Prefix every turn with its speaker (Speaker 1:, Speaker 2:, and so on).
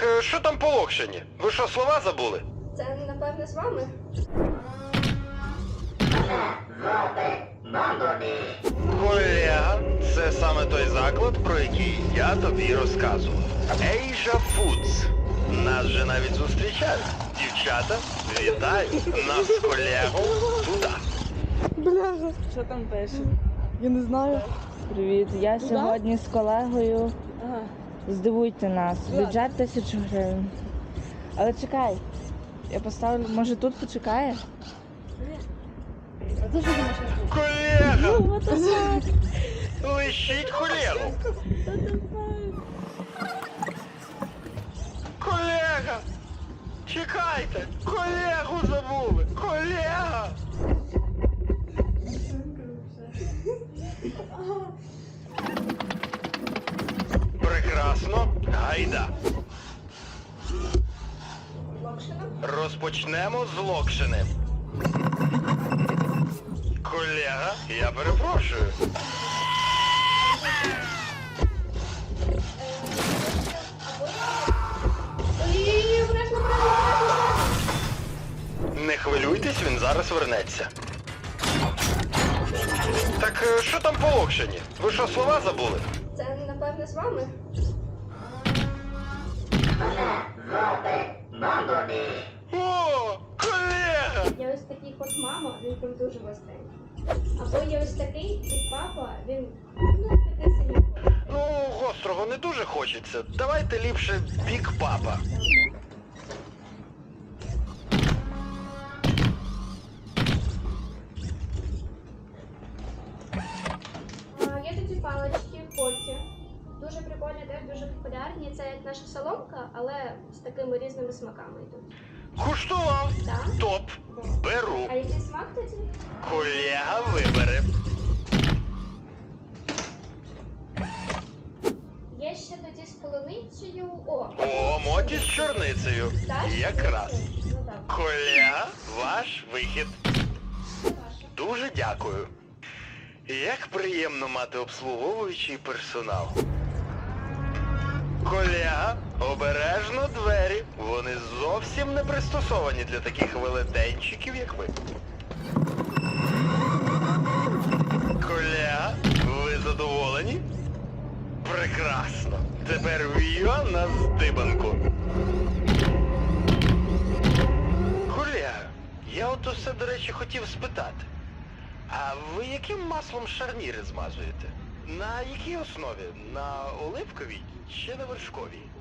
Speaker 1: Так е, що там по Локшині? Ви що, слова забули?
Speaker 2: Це напевне з вами?
Speaker 1: Колега, це саме той заклад, про який я тобі розказував. Asia Foods. Нас же навіть зустрічають. Дівчата, вітаю. Нас з колегом туди.
Speaker 3: Бляха,
Speaker 4: Що там пише?
Speaker 3: я не знаю.
Speaker 4: Привіт. Я сьогодні з колегою.
Speaker 3: Ага.
Speaker 4: Здивуйте нас. Бюджет тисячу гривень. Але чекай. Я поставлю, може тут почекає?
Speaker 3: А ти що думаєш?
Speaker 1: Колега! Лишіть колегу! Колега! Чекайте! Колегу забули! Колега! Гайда! Розпочнемо з Локшини. Колега, я перепрошую. Не хвилюйтесь, він зараз вернеться. Так е, що там по Локшині? Ви що, слова забули?
Speaker 2: Це напевне з вами? Мама, він прям дуже гостренький. Або є ось такий і папа, він ну такий сильний.
Speaker 1: Ну, гострого не дуже хочеться. Давайте ліпше бік папа.
Speaker 2: А, Є такі палички, поки. Дуже прикольні, теж дуже популярні. Це як наша соломка, але з такими різними смаками йдуть.
Speaker 1: Куштував.
Speaker 2: Так? Тоді?
Speaker 1: Колега вибере.
Speaker 2: Є ще тоді з полуницею. О,
Speaker 1: О, моті з чорницею.
Speaker 2: так?
Speaker 1: Якраз.
Speaker 2: Ну так.
Speaker 1: Колега, ваш вихід. Дуже дякую. Як приємно мати обслуговуючий персонал. Колега, обережно двері. Вони зовсім не пристосовані для таких велетенчиків, як ви. Колега, ви задоволені? Прекрасно. Тепер я на здибанку. Колега, я от усе, до речі, хотів спитати. А ви яким маслом шарніри змазуєте? На якій основі? На оливковій чи на вершковій?